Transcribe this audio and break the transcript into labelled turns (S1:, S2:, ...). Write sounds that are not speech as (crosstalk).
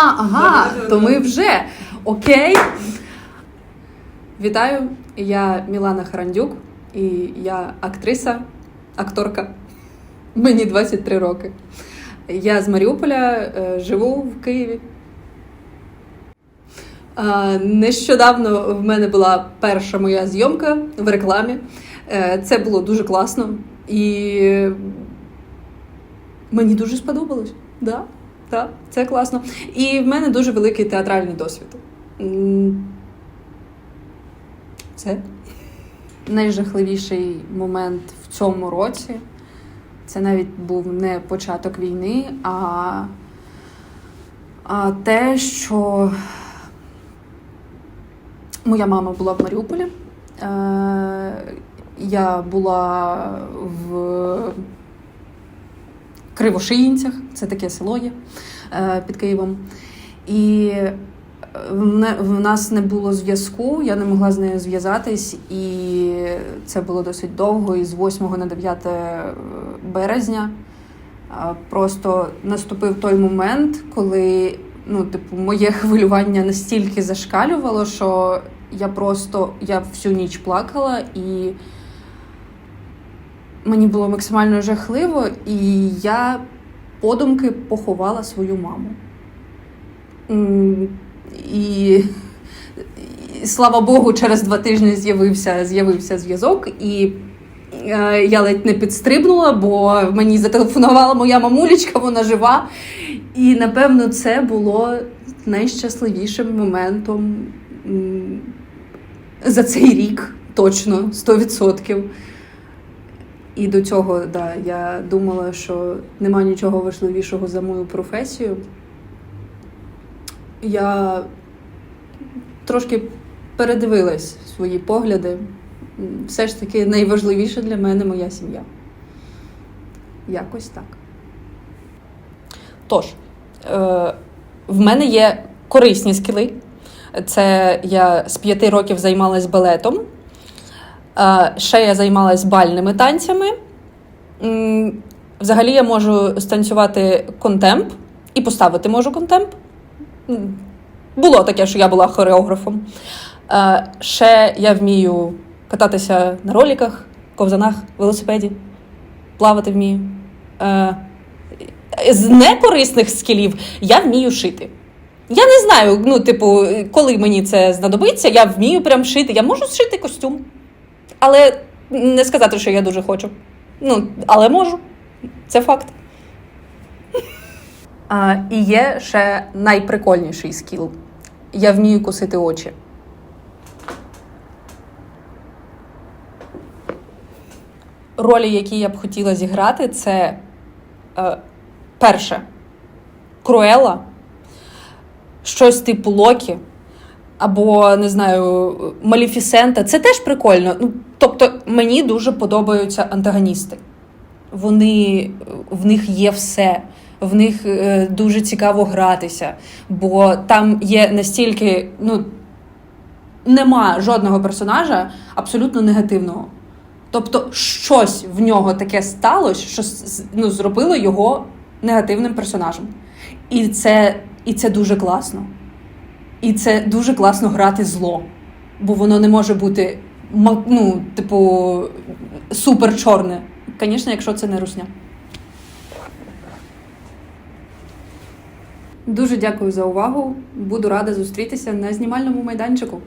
S1: Ага, ага, то ми вже. Окей. Вітаю, я Мілана Харандюк, і я актриса, акторка. Мені 23 роки. Я з Маріуполя, е, живу в Києві. Нещодавно в мене була перша моя зйомка в рекламі. Е, Це було дуже класно. І мені дуже сподобалось. Да, да, це класно. І в мене дуже великий театральний досвід. Це найжахливіший момент в цьому році. Це навіть був не початок війни, а, а те, що моя мама була в Маріуполі. Е, я була в Кривошиїнцях, це таке село є е, під Києвом. І в нас не було зв'язку, я не могла з нею зв'язатись, і це було досить довго, і з 8 на 9 березня. Просто наступив той момент, коли ну, типу, моє (laughs) хвилювання настільки зашкалювало, що я просто я всю ніч плакала і мені було максимально жахливо, і я подумки поховала свою маму. І, і слава Богу, через два тижні з'явився, з'явився зв'язок, і е, я ледь не підстрибнула, бо мені зателефонувала моя мамулечка, вона жива. І напевно це було найщасливішим моментом за цей рік, точно, 100%. І до цього, да, я думала, що нема нічого важливішого за мою професію. Я трошки передивилась свої погляди. Все ж таки найважливіше для мене моя сім'я. Якось так. Тож, е, в мене є корисні скіли. Це я з п'яти років займалась балетом. Е, ще я займалась бальними танцями. Взагалі я можу станцювати контемп і поставити можу контемп. Було таке, що я була хореографом. Е, Ще я вмію кататися на роліках, ковзанах, велосипеді, плавати вмію. Е, З некорисних скілів я вмію шити. Я не знаю, ну, типу, коли мені це знадобиться, я вмію прям шити. Я можу зшити костюм. Але не сказати, що я дуже хочу. Ну, але можу. Це факт. А, і є ще найприкольніший скіл. Я вмію косити очі. Ролі, які я б хотіла зіграти, це е, перше Круела, щось типу Локі, або не знаю, Маліфісента. Це теж прикольно. Ну, тобто, мені дуже подобаються антагоністи. Вони в них є все. В них е, дуже цікаво гратися, бо там є настільки, ну нема жодного персонажа абсолютно негативного. Тобто, щось в нього таке сталося, що ну, зробило його негативним персонажем. І це, і це дуже класно. І це дуже класно грати зло, бо воно не може бути ну, типу, супер чорне. Звісно, якщо це не русня. Дуже дякую за увагу. Буду рада зустрітися на знімальному майданчику.